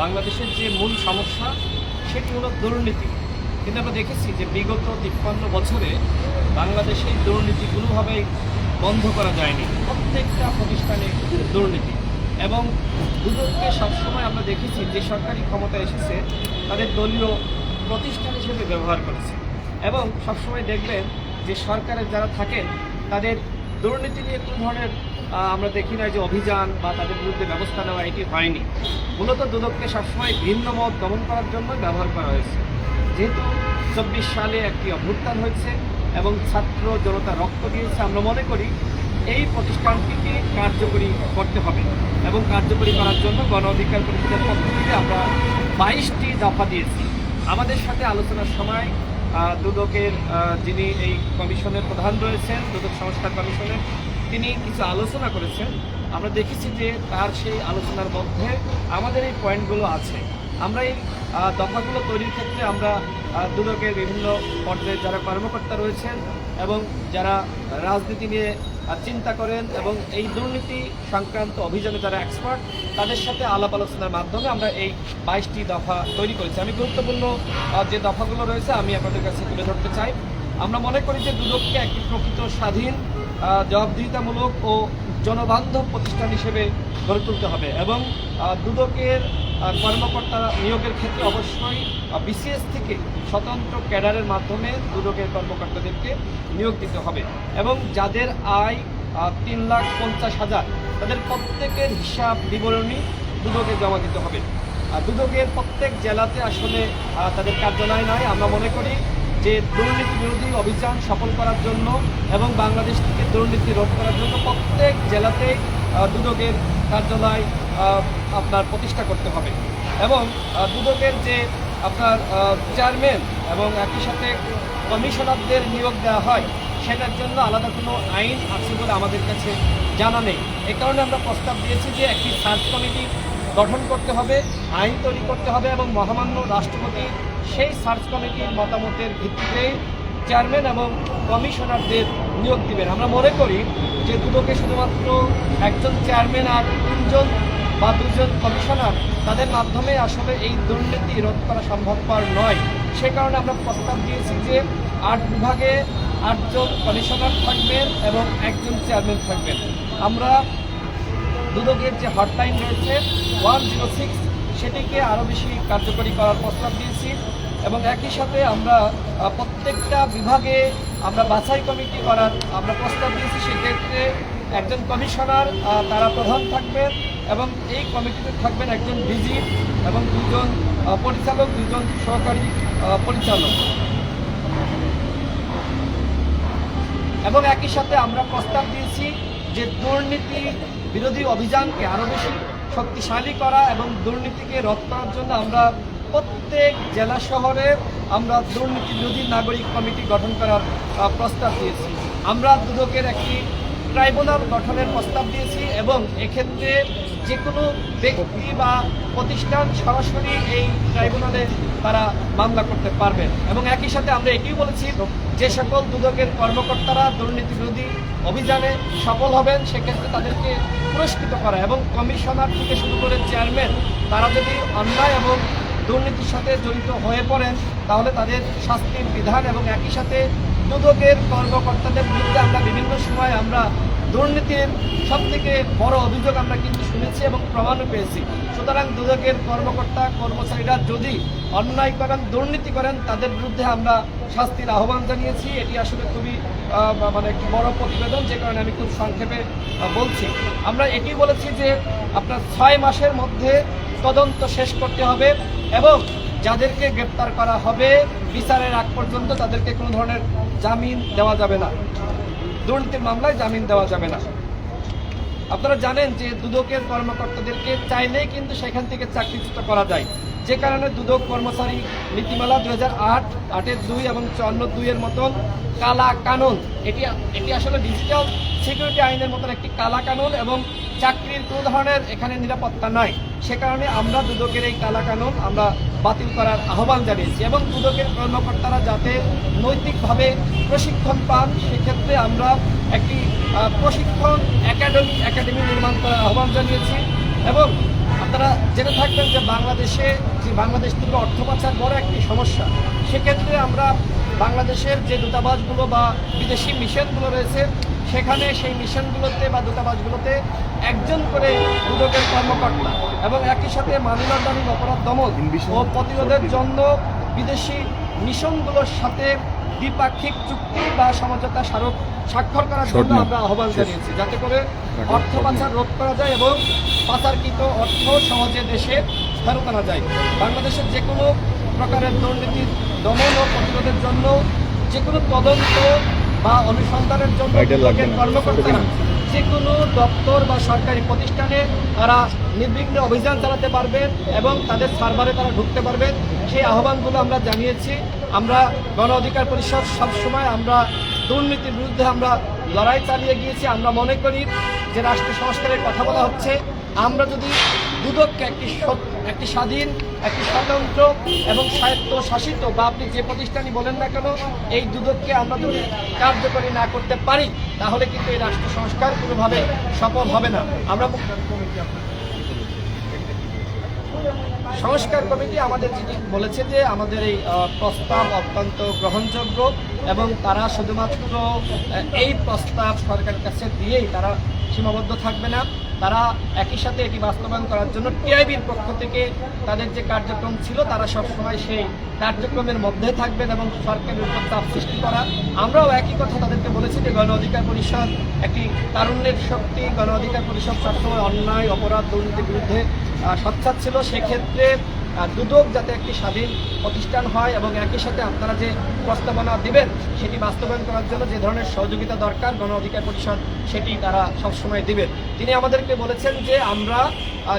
বাংলাদেশের যে মূল সমস্যা, সেটি হলো দুর্নীতি। কিন্তু আমরা দেখেছি যে বিগত তিপ্পান্ন বছরে বাংলাদেশে দুর্নীতি কোনোভাবেই বন্ধ করা যায়নি। প্রত্যেকটা প্রতিষ্ঠানে দুর্নীতি। এবং দুদককে সবসময় আমরা দেখেছি যে সরকারি ক্ষমতা এসেছে, তাদের দলীয় প্রতিষ্ঠান হিসেবে ব্যবহার করেছে। এবং সবসময় দেখবেন যে সরকারের যারা থাকেন, তাদের দুর্নীতি নিয়ে কোনো ধরনের আমরা দেখি না যে অভিযান বা তাদের বিরুদ্ধে ব্যবস্থা নেওয়া এটি হয়নি। মূলত দুদককে সবসময় ভিন্ন মত দমন করার জন্য ব্যবহার করা হয়েছে। যেহেতু চব্বিশ সালে একটি অভ্যুত্থান হয়েছে এবং ছাত্র জনতা রক্ত দিয়েছে, আমরা মনে করি এই প্রতিষ্ঠানটিকে কার্যকরী করতে হবে এবং কার্যকরী করার জন্য গণ অধিকার পরিষদের পক্ষ থেকে আমরা বাইশটি দফা দিয়েছি। আমাদের সাথে আলোচনার সময় দুদকের যিনি এই কমিশনের প্রধান রয়েছেন, দুদক সংস্কার কমিশনের তিনি কিছু আলোচনা করেছেন। আমরা দেখেছি যে তার সেই আলোচনার মধ্যে আমাদের এই পয়েন্টগুলো আছে। আমরা এই দফাগুলো তৈরির ক্ষেত্রে আমরা দুদকের বিভিন্ন পর্যায়ে যারা কর্মকর্তা রয়েছেন এবং যারা রাজনীতি নিয়ে চিন্তা করেন এবং এই দুর্নীতি সংক্রান্ত অভিযানে যারা এক্সপার্ট তাদের সাথে আলাপ আলোচনার মাধ্যমে আমরা এই বাইশটি দফা তৈরি করেছি। আমি গুরুত্বপূর্ণ যে দফাগুলো রয়েছে আমি আপনাদের কাছে তুলে ধরতে চাই। আমরা মনে করি যে দুদককে একটি প্রকৃত স্বাধীন জবাবদিহিতামূলক ও জনবান্ধব প্রতিষ্ঠান হিসেবে গড়ে তুলতে হবে এবং দুদকের কর্মকর্তা নিয়োগের ক্ষেত্রে অবশ্যই বিসিএস থেকে স্বতন্ত্র ক্যাডারের মাধ্যমে দুদকের কর্মকর্তাদেরকে নিয়োগ দিতে হবে এবং যাদের আয় তিন লাখ পঞ্চাশ হাজার, তাদের প্রত্যেকের হিসাব বিবরণী দুদকে জমা দিতে হবে। দুদকের প্রত্যেক জেলাতে আসলে তাদের কার্যালয় নয় আমরা মনে করি যে দুর্নীতি বিরোধী অভিযান সফল করার জন্য এবং বাংলাদেশ থেকে দুর্নীতি রোধ করার জন্য প্রত্যেক জেলাতেই আহ, দুদকের কার্যালয় আপনার প্রতিষ্ঠা করতে হবে। এবং দুদকের যে আপনার চেয়ারম্যান এবং একই সাথে কমিশনারদের নিয়োগ দেওয়া হয় সেটার জন্য আলাদা কোনো আইন আছে বলে আমাদের কাছে জানা নেই। এ কারণে আমরা প্রস্তাব দিয়েছি যে একটি সার্চ কমিটি গঠন করতে হবে আইন তৈরি করতে হবে এবং মহামান্য রাষ্ট্রপতি সেই সার্চ কমিটির মতামতের ভিত্তিতে চেয়ারম্যান এবং কমিশনারদের নিয়োগ দিবেন। আমরা মনে করি যে দুদকে শুধুমাত্র একজন চেয়ারম্যান আর তিনজন বা দুজন কমিশনার তাদের মাধ্যমে আসলে এই দুর্নীতি রোধ করা সম্ভবপর নয়। সে কারণে আমরা প্রস্তাব দিয়েছি যে আট বিভাগে আটজন কমিশনার থাকবেন এবং একজন চেয়ারম্যান থাকবেন। আমরা দুদকের যে হটলাইন রয়েছে, ওয়ান জিরো সিক্স, সেটিকে আরও বেশি কার্যকরী করার প্রস্তাব দিয়েছি। এবং একই সাথে আমরা প্রত্যেকটা বিভাগে আমরা বাছাই কমিটি করার আমরা প্রস্তাব দিয়েছি, সেক্ষেত্রে একজন কমিশনার তারা প্রধান থাকবেন এবং এই কমিটিতে থাকবেন একজন ডিজি এবং দুজন পরিচালক, দুজন সহকারী পরিচালক। এবং একই সাথে আমরা প্রস্তাব দিয়েছি যে দুর্নীতি বিরোধী অভিযানকে আরও বেশি শক্তিশালী করা এবং দুর্নীতিকে রোধ করার জন্য আমরা প্রত্যেক জেলা শহরে আমরা দুর্নীতি বিরোধী নাগরিক কমিটি গঠন করার প্রস্তাব দিয়েছি। আমরা দুদকের একটি ট্রাইব্যুনাল গঠনের প্রস্তাব দিয়েছি এবং এক্ষেত্রে যে কোনো ব্যক্তি বা প্রতিষ্ঠান সরাসরি এই ট্রাইব্যুনালে তারা মামলা করতে পারবেন এবং একই সাথে আমরা এটিও বলেছি, যে সকল দুদকের কর্মকর্তারা দুর্নীতি বিরোধী অভিযানে সফল হবেন, সেক্ষেত্রে তাদেরকে পুরস্কৃত করা এবং কমিশনার থেকে শুরু করে চেয়ারম্যান, তারা যদি অন্যায় এবং দুর্নীতির সাথে জড়িত হয়ে পড়েন, তাহলে তাদের শাস্তির বিধান এবং একই সাথে দুদকের কর্মকর্তাদের বিরুদ্ধে আমরা বিভিন্ন সময় আমরা দুর্নীতির সব থেকে বড় অভিযোগ আমরা কিন্তু শুনেছি এবং প্রমাণও পেয়েছি। সুতরাং দুদকের কর্মকর্তা, কর্মচারীরা যদি অন্যায় করেন, দুর্নীতি করেন, তাদের বিরুদ্ধে আমরা শাস্তির আহ্বান জানিয়েছি। এটি আসলে খুবই মানে একটি বড় প্রতিবেদন, যে কারণে আমি খুব সংক্ষেপে বলছি। আমরা এটি বলেছি যে আপনার ছয় মাসের মধ্যে তদন্ত শেষ করতে হবে। এবং যাদেরকে গ্রেপ্তার করা হবে, বিচারের আগ পর্যন্ত তাদেরকে কোনো ধরনের জামিন দেওয়া যাবে না। দুর্নীতির মামলায় জামিন দেওয়া যাবে না। আপনারা জানেন যে দুদকের কর্মকর্তাদেরকে চাইলেই কিন্তু সেখান থেকে চাকরিচ্যুত করা যায়। যে কারণে দুদক কর্মচারী নীতিমালা দু হাজার আট, আটের দুই এবং চুয়ান্ন দুইয়ের মতন কালা কানুন। এটি এটি আসলে ডিজিটাল সিকিউরিটি আইনের মতন একটি কালা কানুন এবং চাকরির কোনো ধরনের এখানে নিরাপত্তা নাই। সে কারণে আমরা দুদকের এই কালা কানুন আমরা বাতিল করার আহ্বান জানিয়েছি এবং দুদকের কর্মকর্তারা যাতে নৈতিকভাবে প্রশিক্ষণ পান, সেক্ষেত্রে আমরা একটি প্রশিক্ষণ একাডেমি একাডেমি নির্মাণ করার আহ্বান জানিয়েছি এবং আপনারা জেনে থাকবেন যে বাংলাদেশে যে বাংলাদেশ থেকে অর্থ পাচার বড় একটি সমস্যা। সেক্ষেত্রে আমরা বাংলাদেশের যে দূতাবাসগুলো বা বিদেশি মিশনগুলো রয়েছে সেখানে সেই মিশনগুলোতে বা দূতাবাসগুলোতে একজন করে দুদকের কর্মকর্তা এবং একই সাথে মানি লন্ডারিং অপরাধ দমন ও প্রতিরোধের জন্য বিদেশি মিশনগুলোর সাথে দ্বিপাক্ষিক চুক্তি বা সমঝোতা স্মারক স্বাক্ষর করার জন্য আমরা আহ্বান জানিয়েছি যাতে করে অর্থ পাচার রোধ করা যায় এবং পাচারকৃত অর্থ সহজে দেশে ফেরত আনা যায়। বাংলাদেশের যে কোনো প্রকারের দুর্নীতি দমন ও প্রতিরোধের জন্য যে কোনো তদন্ত বা অনুসন্ধানের জন্য। কর্মকর্তারা যে কোনো দপ্তর বা সরকারি প্রতিষ্ঠানে তারা নির্বিঘ্নে অভিযান চালাতে পারবেন এবং তাদের সার্ভারে তারা ঢুকতে পারবেন সেই আহ্বানগুলো আমরা জানিয়েছি। আমরা গণ অধিকার পরিষদ সবসময় আমরা দুর্নীতির বিরুদ্ধে আমরা লড়াই চালিয়ে গিয়েছি, আমরা মনে করি যে রাষ্ট্র সংস্কারের কথা বলা হচ্ছে। আমরা যদি দুদককে একটি একটি স্বাধীন, একটি স্বতন্ত্র এবং স্বায়ত্ত শাসিত বা আপনি যে প্রতিষ্ঠানই বলেন না কেন, এই দুদককে আমরা যদি কার্যকরী না করতে পারি, তাহলে কিন্তু এই রাষ্ট্র সংস্কার কোনোভাবে সফল হবে না। আমরা সংস্কার কমিটি আমাদের যেটি বলেছে যে আমাদের এই প্রস্তাব অত্যন্ত গ্রহণযোগ্য এবং তারা শুধুমাত্র এই প্রস্তাব সরকারের কাছে দিয়েই তারা সীমাবদ্ধ থাকবে না। তারা একই সাথে এটি বাস্তবায়ন করার জন্য টিআইবির পক্ষ থেকে তাদের যে কার্যক্রম ছিল, তারা সবসময় সেই কার্যক্রমের মধ্যে থাকবেন এবং সরকারের উপর চাপ সৃষ্টি করা। আমরাও একই কথা তাদেরকে বলেছি যে, গণ অধিকার পরিষদ একটি তারুণ্যের শক্তি। গণ অধিকার পরিষদ সবসময় অন্যায়, অপরাধ, দুর্নীতির বিরুদ্ধে সোচ্চার ছিল। সেক্ষেত্রে দুদক যাতে একটি স্বাধীন প্রতিষ্ঠান হয় এবং একই সাথে আপনারা যে প্রস্তাবনা দিবেন, সেটি বাস্তবায়ন করার জন্য যে ধরনের সহযোগিতা দরকার, গণ অধিকার পরিষদ, সেটি তারা সবসময় দেবেন। তিনি আমাদেরকে বলেছেন যে আমরা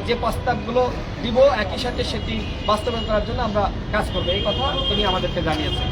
যে প্রস্তাবগুলো দিব, একই সাথে সেটি বাস্তবায়ন করার জন্য আমরা কাজ করব। এই কথা তিনি আমাদেরকে জানিয়েছেন।